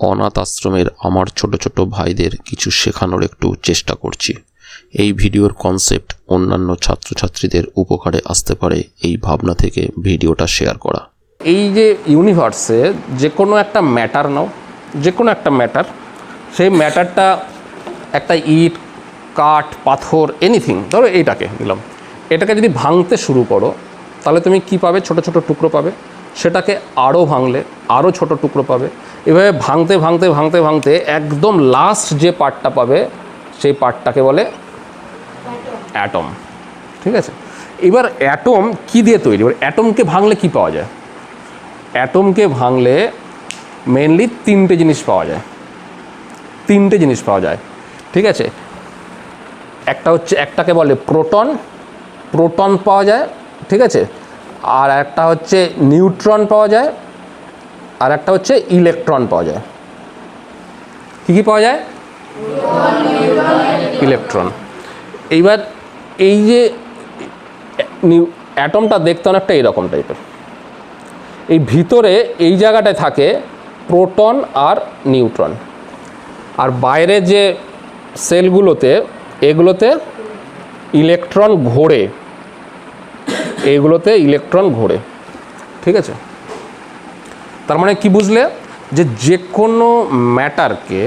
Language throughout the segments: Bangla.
অনাথ আশ্রমের আমার ছোট ছোট ভাইদের কিছু শেখানোর একটু চেষ্টা করছি। এই ভিডিওর কনসেপ্ট অন্যান্য ছাত্রছাত্রীদের উপকারে আসতে পারে এই ভাবনা থেকে ভিডিওটা শেয়ার করা। এই যে ইউনিভার্সে যে কোনো একটা ম্যাটার নাও যে কোনো একটা ম্যাটার সেই ম্যাটারটা একটা ইট, কাঠ, পাথর এনিথিং ধরো এইটাকে নিলাম। এটাকে যদি ভাঙতে শুরু করো, তাহলে তুমি কি পাবে? ছোট ছোট টুকরো পাবে। সেটাকে আরও ভাঙলে আরও ছোট টুকরো পাবে। এভাবে ভাঙতে ভাঙতে ভাঙতে ভাঙতে একদম লাস্ট যে পার্টটা পাবে, সেই পার্টটাকে বলে অ্যাটম ঠিক আছে? এবার অ্যাটম কি দিয়ে তৈরি? এবার অ্যাটমকে ভাঙলে কি পাওয়া যায়? অ্যাটমকে ভাঙলে মেনলি তিনটে জিনিস পাওয়া যায়। তিনটে জিনিস পাওয়া যায়। ঠিক আছে? একটা হচ্ছে, একটাকে বলে প্রোটন প্রোটন পাওয়া যায়। ঠিক আছে? আর একটা হচ্ছে নিউট্রন পাওয়া যায়। আর একটা হচ্ছে ইলেকট্রন পাওয়া যায়। কী কী পাওয়া যায়? ইলেকট্রন এইবার এই যে অ্যাটমটা দেখতে অনেকটা এইরকম টাইপের এই ভিতরে এই জায়গাটায় থাকে প্রোটন আর নিউট্রন আর বাইরে যে সেলগুলোতে এগুলোতে ইলেকট্রন ঘোরে, এইগুলোতে ইলেকট্রন ঘোরে। ঠিক আছে? তার মানে কি বুঝলে? যে যে কোনো ম্যাটারকে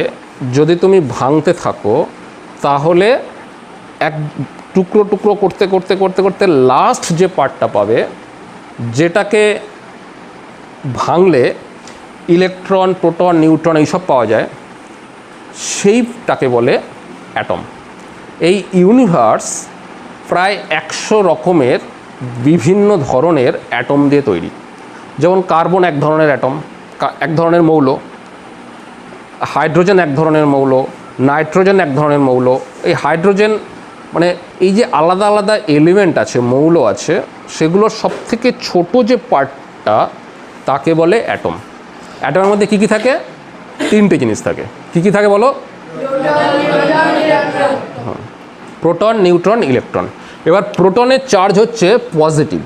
যদি তুমি ভাঙতে থাকো, তাহলে এক টুকরো টুকরো করতে করতে করতে করতে লাস্ট যে পার্টটা পাবে, যেটাকে ভাঙলে ইলেকট্রন প্রোটন নিউট্রন এইসব পাওয়া যায়, সেইটাকে বলে অ্যাটম এই ইউনিভার্স প্রায় একশো রকমের বিভিন্ন ধরনের অ্যাটম দিয়ে তৈরি। যেমন কার্বন এক ধরনের অ্যাটম এক ধরনের মৌল, হাইড্রোজেন এক ধরনের মৌল, নাইট্রোজেন এক ধরনের মৌল। এই হাইড্রোজেন মানে এই যে আলাদা আলাদা এলিমেন্ট আছে, মৌল আছে, সেগুলোর সব থেকে ছোটো যে পার্টটা তাকে বলে অ্যাটম অ্যাটমের মধ্যে কী কী থাকে? তিনটে জিনিস থাকে। কী কী থাকে বলো? Proton, neutron, electron. এবার প্রোটনের চার্জ হচ্ছে পজিটিভ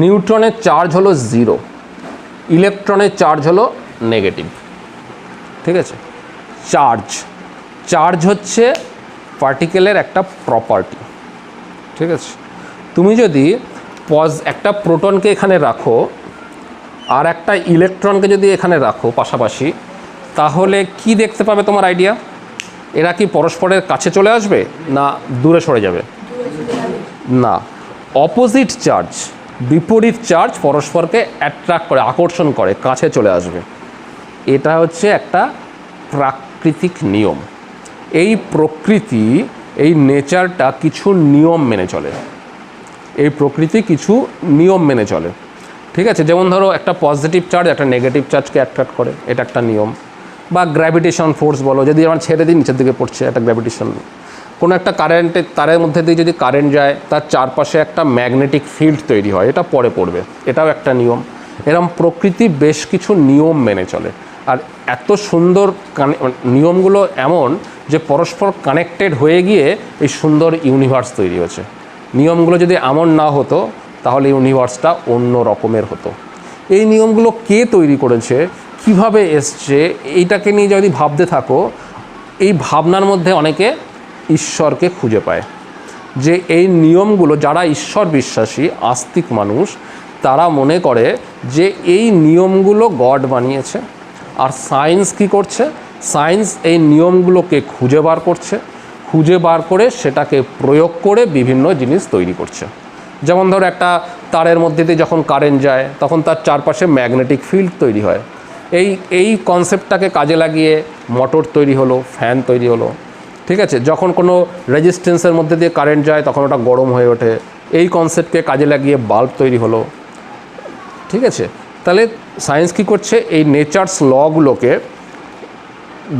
নিউট্রনের চার্জ হলো জিরো ইলেকট্রনের চার্জ হলো নেগেটিভ ঠিক আছে? চার্জ চার্জ হচ্ছে পার্টিকেলের একটা প্রপার্টি ঠিক আছে? তুমি যদি পজ একটা প্রোটনকে এখানে রাখো আর একটা ইলেকট্রনকে যদি এখানে রাখো পাশাপাশি তাহলে কি দেখতে পাবে তোমার আইডিয়া? এরা কি পরস্পরের কাছে চলে আসবে না দূরে সরে যাবে? না অপোজিট চার্জ বিপরীত চার্জ পরস্পরকে অ্যাট্রাক্ট করে, আকর্ষণ করে, কাছে চলে আসবে। এটা হচ্ছে একটা প্রাকৃতিক নিয়ম। এই প্রকৃতি, এই নেচারটা কিছু নিয়ম মেনে চলে। এই প্রকৃতি কিছু নিয়ম মেনে চলে। ঠিক আছে? যেমন ধরো, একটা পজিটিভ চার্জ একটা নেগেটিভ চার্জকে অ্যাট্রাক্ট করে। এটা একটা নিয়ম। বা গ্র্যাভিটেশন ফোর্স বলো, যদি আমার ছেড়ে দিই, নিচের দিকে পড়ছে, একটা গ্র্যাভিটেশন কোনো একটা কারেন্টের তারের মধ্যে দিয়ে যদি কারেন্ট যায়, তার চারপাশে একটা ম্যাগনেটিক ফিল্ড তৈরি হয়, এটা পরে পড়বে। এটাও একটা নিয়ম। এরম প্রকৃতি বেশ কিছু নিয়ম মেনে চলে। আর এত সুন্দর নিয়মগুলো এমন যে পরস্পর কানেক্টেড হয়ে গিয়ে এই সুন্দর ইউনিভার্স তৈরি হয়েছে। নিয়মগুলো যদি এমন না হতো, তাহলে ইউনিভার্সটা অন্য রকমের হতো। এই নিয়মগুলো কে তৈরি করেছে? কীভাবে এসছে? এইটাকে নিয়ে যদি ভাবতে থাকো, এই ভাবনার মধ্যে অনেকে ঈশ্বরকে খুঁজে পায়। যে এই নিয়মগুলো, যারা ঈশ্বর বিশ্বাসী, আস্তিক মানুষ, তারা মনে করে যে এই নিয়মগুলো গড বানিয়েছে। আর সায়েন্স কি করছে? সায়েন্স এই নিয়মগুলোকে খুঁজে বার করছে। খুঁজে বার করে সেটাকে প্রয়োগ করে বিভিন্ন জিনিস তৈরি করছে। যেমন ধরো একটা তারের মধ্যে দিয়ে যখন কারেন্ট যায়, তখন তার চারপাশে ম্যাগনেটিক ফিল্ড তৈরি হয়। এই এই কনসেপ্টটাকে কাজে লাগিয়ে মোটর তৈরি হলো ফ্যান তৈরি হলো। ঠিক আছে? যখন কোনো রেজিস্ট্যান্সের মধ্যে দিয়ে কারেন্ট যায়, তখন ওটা গরম হয়ে ওঠে। এই কনসেপ্টকে কাজে লাগিয়ে বাল্ব তৈরি হলো। ঠিক আছে? তাহলে সায়েন্স কী করছে? এই নেচার্স লগুলোকে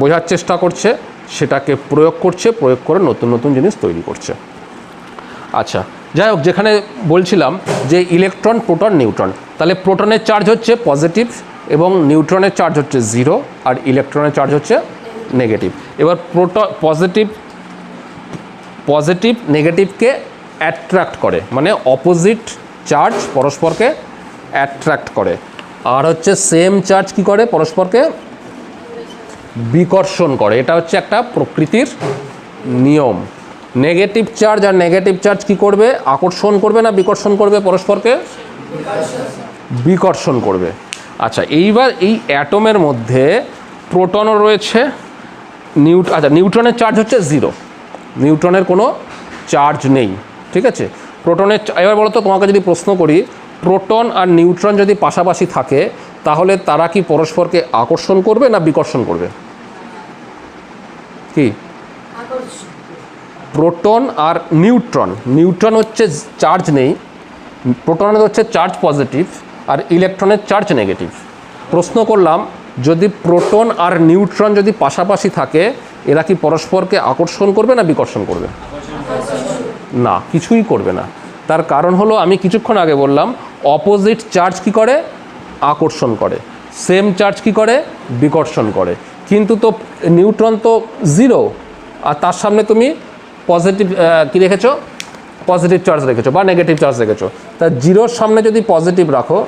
বোঝার চেষ্টা করছে, সেটাকে প্রয়োগ করছে, প্রয়োগ করে নতুন নতুন জিনিস তৈরি করছে। আচ্ছা যাই হোক, যেখানে বলছিলাম যে ইলেকট্রন প্রোটন নিউট্রন তাহলে প্রোটনের চার্জ হচ্ছে পজিটিভ এবং নিউট্রনের চার্জ হচ্ছে জিরো আর ইলেকট্রনের চার্জ হচ্ছে নেগেটিভ এবার প্রোট পজিটিভ পজিটিভ নেগেটিভকে অ্যাট্রাক্ট করে মানে অপোজিট চার্জ পরস্পরকে অ্যাট্রাক্ট করে। আর হচ্ছে সেম চার্জ কি করে? পরস্পরকে বিকর্ষণ করে। এটা হচ্ছে একটা প্রকৃতির নিয়ম। নেগেটিভ চার্জ আর নেগেটিভ চার্জ কি করবে? আকর্ষণ করবে না বিকর্ষণ করবে? পরস্পরকে বিকর্ষণ করবে। আচ্ছা এইবার এই অ্যাটমের মধ্যে প্রোটনও রয়েছে। নিউট আচ্ছা নিউট্রনের চার্জ হচ্ছে জিরো নিউট্রনের কোনো চার্জ নেই, ঠিক আছে? প্রোটনের এবার বলো তো, তোমাকে যদি প্রশ্ন করি, প্রোটন আর নিউট্রন যদি পাশাপাশি থাকে, তাহলে তারা কি পরস্পরকে আকর্ষণ করবে না বিকর্ষণ করবে? কি? প্রোটন আর নিউট্রন। নিউট্রন হচ্ছে চার্জ নেই, প্রোটনের হচ্ছে চার্জ পজিটিভ আর ইলেকট্রনের চার্জ নেগেটিভ প্রশ্ন করলাম যদি প্রোটন আর নিউট্রন যদি পাশাপাশি থাকে, এরা কি পরস্পরকে আকর্ষণ করবে না বিকর্ষণ করবে? না, কিছুই করবে না। তার কারণ হলো, আমি কিছুক্ষণ আগে বললাম অপোজিট চার্জ কি করে? আকর্ষণ করে। সেম চার্জ কি করে? বিকর্ষণ করে। কিন্তু তো নিউট্রন তো জিরো আর তার সামনে তুমি পজিটিভ কি রেখেছো? পজিটিভ চার্জ রেখেছো, বা নেগেটিভ চার্জ রেখেছো। তা জিরোর সামনে যদি পজিটিভ রাখো,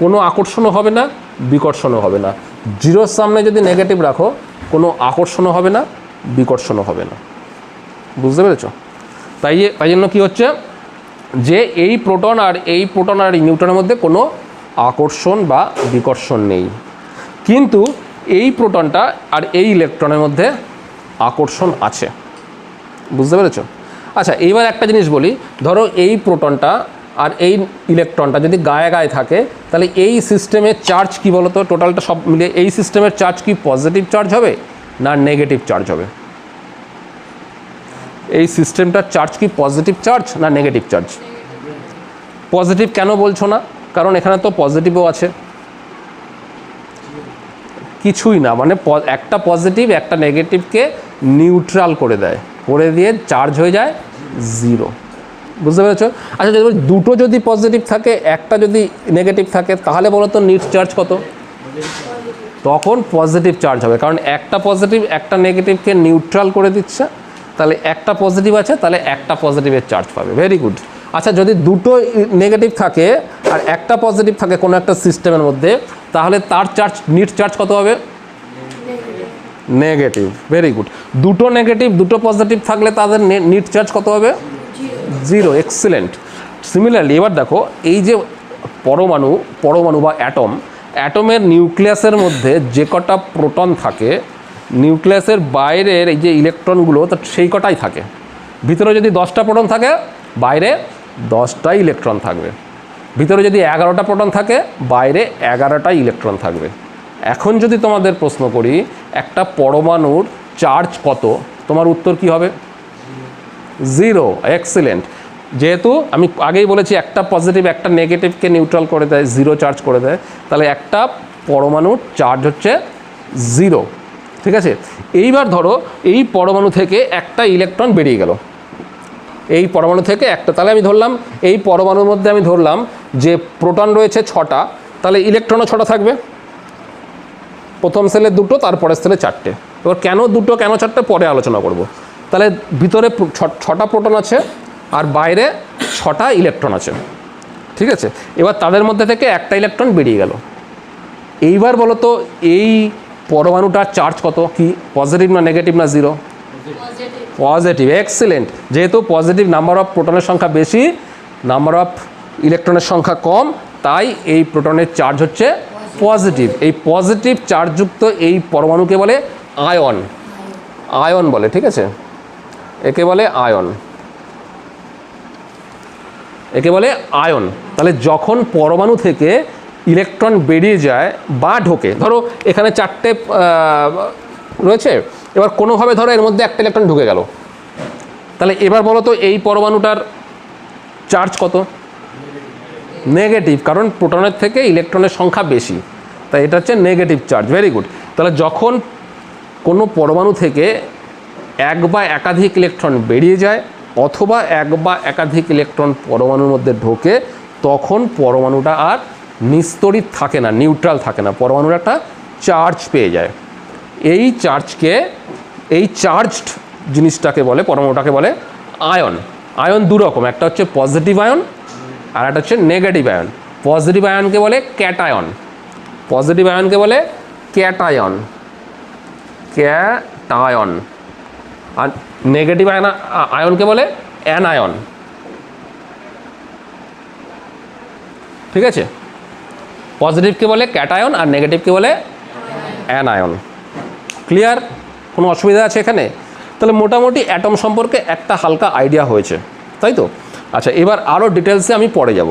কোনো আকর্ষণও হবে না বিকর্ষণও হবে না। জিরোর সামনে যদি নেগেটিভ রাখো, কোনো আকর্ষণও হবে না, বিকর্ষণও হবে না। বুঝতে পেরেছ? তাই তাই জন্য কী হচ্ছে? যে এই প্রোটন আর এই প্রোটন আর এই নিউটনের মধ্যে কোনো আকর্ষণ বা বিকর্ষণ নেই। কিন্তু এই প্রোটনটা আর এই ইলেকট্রনের মধ্যে আকর্ষণ আছে। বুঝতে পেরেছ? আচ্ছা এইবার একটা জিনিস বলি। ধরো এই প্রোটনটা আর এই ইলেকট্রনটা যদি গায়ে গায়ে থাকে, তাহলে এই সিস্টেমের চার্জ কি বলতো? টোটালটা সব মিলে এই সিস্টেমের চার্জ কি পজিটিভ চার্জ হবে না নেগেটিভ চার্জ হবে? এই সিস্টেমটার চার্জ কি পজিটিভ চার্জ না নেগেটিভ চার্জ পজিটিভ কেন বলছো না? কারণ এখানে তো পজিটিভও আছে। কিছুই না মানে একটা পজিটিভ একটা নেগেটিভকে নিউট্রাল করে দেয়। করে দিয়ে চার্জ হয়ে যায় জিরো বুঝতে পেরেছ? আচ্ছা যদি দুটো যদি পজিটিভ থাকে একটা যদি নেগেটিভ থাকে তাহলে বলো তো নিট চার্জ কত? তখন পজিটিভ চার্জ হবে। কারণ একটা পজিটিভ একটা নেগেটিভকে নিউট্রাল করে দিচ্ছে তাহলে একটা পজিটিভ আছে তাহলে একটা পজিটিভের চার্জ পাবে। ভেরি গুড আচ্ছা যদি দুটো নেগেটিভ থাকে আর একটা পজিটিভ থাকে কোনো একটা সিস্টেমের মধ্যে তাহলে তার চার্জ নিট চার্জ কত হবে? নেগেটিভ ভেরি গুড দুটো নেগেটিভ দুটো পজিটিভ থাকলে তাদের নিট চার্জ কত হবে? জিরো এক্সেলেন্ট সিমিলারলি এবার দেখো, এই যে পরমাণু পরমাণু বা অ্যাটম অ্যাটমের নিউক্লিয়াসের মধ্যে যে কটা প্রোটন থাকে নিউক্লিয়াসের বাইরের এই যে ইলেকট্রনগুলো তা সেই কটাই থাকে। ভিতরে যদি দশটা প্রোটন থাকে, বাইরে দশটাই ইলেকট্রন থাকবে। ভিতরে যদি এগারোটা প্রোটন থাকে, বাইরে এগারোটাই ইলেকট্রন থাকবে। এখন যদি তোমাদের প্রশ্ন করি, একটা পরমাণুর চার্জ কত? তোমার উত্তর কি হবে? জিরো এক্সিলেন্ট যেহেতু আমি আগেই বলেছি একটা পজিটিভ একটা নেগেটিভকে নিউট্রাল করে দেয় জিরো চার্জ করে দেয়, তাহলে একটা পরমাণুর চার্জ হচ্ছে জিরো ঠিক আছে? এইবার ধরো, এই পরমাণু থেকে একটা ইলেকট্রন বেরিয়ে গেল। এই পরমাণু থেকে একটা, তাহলে আমি ধরলাম, এই পরমাণুর মধ্যে আমি ধরলাম যে প্রোটন রয়েছে ছটা, তাহলে ইলেকট্রনও ছটা থাকবে। প্রথম সেলে দুটো, তারপরের সেলে চারটে। এবার কেন দুটো, কেন চারটে, পরে আলোচনা করব। তাহলে ভিতরে ছটা প্রোটন আছে আর বাইরে ছটা ইলেকট্রন আছে। ঠিক আছে? এবার তাদের মধ্যে থেকে একটা ইলেকট্রন বেরিয়ে গেল। এইবার বলো তো, এই পরমাণুটার চার্জ কত? কি? পজিটিভ না নেগেটিভ না জিরো? পজিটিভ। এক্সিলেন্ট। যেহেতু পজিটিভ নাম্বার অফ প্রোটনের সংখ্যা বেশি, নাম্বার অফ ইলেকট্রনের সংখ্যা কম, তাই এই প্রোটনের চার্জ হচ্ছে পজিটিভ। এই পজিটিভ চার্জযুক্ত এই পরমাণুকে বলে আয়ন। আয়ন বলে, ঠিক আছে? একে বলে আয়ন। একে বলে আয়ন। তাহলে যখন পরমাণু থেকে ইলেকট্রন বেরিয়ে যায় বা ঢোকে, ধরো এখানে চারটে রয়েছে, এবার কোনোভাবে ধরো এর মধ্যে একটা ইলেকট্রন ঢুকে গেল। তাহলে এবার বলো তো এই পরমাণুটার চার্জ কত? নেগেটিভ, কারণ প্রোটনের থেকে ইলেকট্রনের সংখ্যা বেশি। তাই এটা হচ্ছে নেগেটিভ চার্জ, ভেরি গুড। তাহলে যখন কোনো পরমাণু থেকে এক বা একাধিক ইলেকট্রন বেরিয়ে যায় অথবা এক বা একাধিক ইলেকট্রন পরমাণুর মধ্যে ঢোকে, তখন পরমাণুটা আর নিস্তরিত থাকে না নিউট্রাল থাকে না। পরমাণুর একটা চার্জ পেয়ে যায়। এই চার্জকে এই চার্জড জিনিসটাকে বলে, পরমাণুটাকে বলে আয়ন আয়ন দু রকম, একটা হচ্ছে পজিটিভ আয়ন আর একটা হচ্ছে নেগেটিভ আয়ন পজিটিভ আয়নকে বলে ক্যাটায়ন পজিটিভ আয়নকে বলে ক্যাটায়ন ক্যাটায়ন আর নেগেটিভ আয়ন আয়নকে বলে? অ্যানায়ন ঠিক আছে? পজিটিভকে বলে ক্যাটায়ন আর নেগেটিভকে বলে অ্যানায়ন ক্লিয়ার কোনো অসুবিধা আছে এখানে? তাহলে মোটামুটি অ্যাটম সম্পর্কে একটা হালকা আইডিয়া হয়েছে। তাই তো? আচ্ছা এবার আরও ডিটেলসে আমি পরে যাব।